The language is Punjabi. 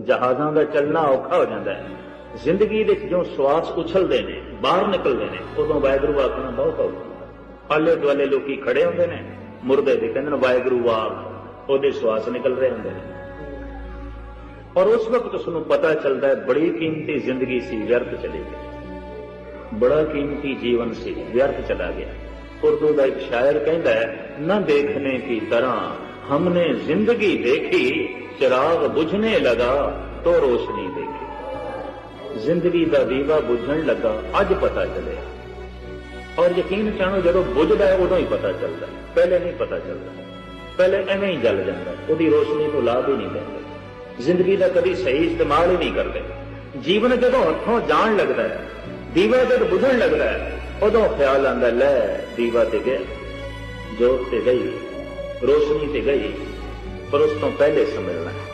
ਜਹਾਜ਼ਾਂ ਦਾ ਚੱਲਣਾ ਔਖਾ ਹੋ ਜਾਂਦਾ ਹੈ। ਜ਼ਿੰਦਗੀ ਦੇ ਜਿਉਂ ਸਵਾਸ ਉਛਲਦੇ ਨੇ, ਬਾਹਰ ਨਿਕਲਦੇ ਨੇ, ਉਦੋਂ ਵਾਇਗਰੂ ਆਖਣਾ ਬਹੁਤ ਔਖਾ ਆਲੇ ਦੁਆਲੇ ਲੋਕੀ ਖੜੇ ਹੁੰਦੇ ਨੇ, ਮੁਰਦੇ ਦੇ ਕਹਿੰਦੇ ਨੇ ਵਾਇਗਰੂ ਆਖ ਉਹਦੇ ਸਵਾਸ ਨਿਕਲ ਰਹੇ ਹੁੰਦੇ ਨੇ। ਔਰ ਉਸ ਵਕਤ ਉਸ ਨੂੰ ਪਤਾ ਚੱਲਦਾ ਹੈ, ਬੜੀ ਕੀਮਤੀ ਜ਼ਿੰਦਗੀ ਸੀ, ਵਿਅਰਥ ਚਲੀ ਗਈ। ਬੜਾ ਕੀਮਤੀ ਜੀਵਨ ਸੀ, ਵਿਅਰਥ ਚਲਾ ਗਿਆ। ਉਰਦੂ ਦਾ ਇੱਕ ਸ਼ਾਇਰ ਕਹਿੰਦਾ ਹੈ, ਨਾ ਦੇਖਣੇ ਕੀ ਤਰ੍ਹਾਂ, ਹਮਨੇ ਜ਼ਿੰਦਗੀ ਦੇਖੀ ਚਿਰਾਗ ਬੁਝਨੇ ਲਗਾ, ਤੋ ਰੋਸ਼ਨੀ ਦੇਖੇ। ਜ਼ਿੰਦਗੀ ਦਾ ਦੀਵਾ ਬੁਝਣ ਲੱਗਾ, ਅੱਜ ਪਤਾ ਚੱਲਿਆ। ਔਰ ਯਕੀਨ ਚਾਣੋ ਜਦੋਂ ਬੁਝਦਾ ਹੈ, ਉਦੋਂ ਹੀ ਪਤਾ ਚੱਲਦਾ ਪਹਿਲੇ ਨਹੀਂ ਪਤਾ ਚੱਲਦਾ। ਪਹਿਲੇ ਐਵੇਂ ਹੀ ਜਲ ਜਾਂਦਾ ਉਹਦੀ ਰੋਸ਼ਨੀ ਨੂੰ ਲਾਭ ਹੀ ਨਹੀਂ ਲੈਂਦੇ ਜ਼ਿੰਦਗੀ ਦਾ ਕਦੀ ਸਹੀ ਇਸਤੇਮਾਲ ਹੀ ਨਹੀਂ ਕਰਦੇ। ਜੀਵਨ ਜਦੋਂ ਹੱਥੋਂ ਜਾਣ ਲੱਗਦਾ ਹੈ, ਦੀਵਾ ਜਦ ਬੁਝਣ ਲੱਗਦਾ ਹੈ, ਉਦੋਂ ਖਿਆਲ ਆਉਂਦਾ ਲੈ, ਦੀਵਾ ਤੇ ਗਿਆ। ਜੋਤ ਤੇ ਗਈ, ਰੋਸ਼ਨੀ ਤੇ ਗਈ। पर उसको पहले से मिलना है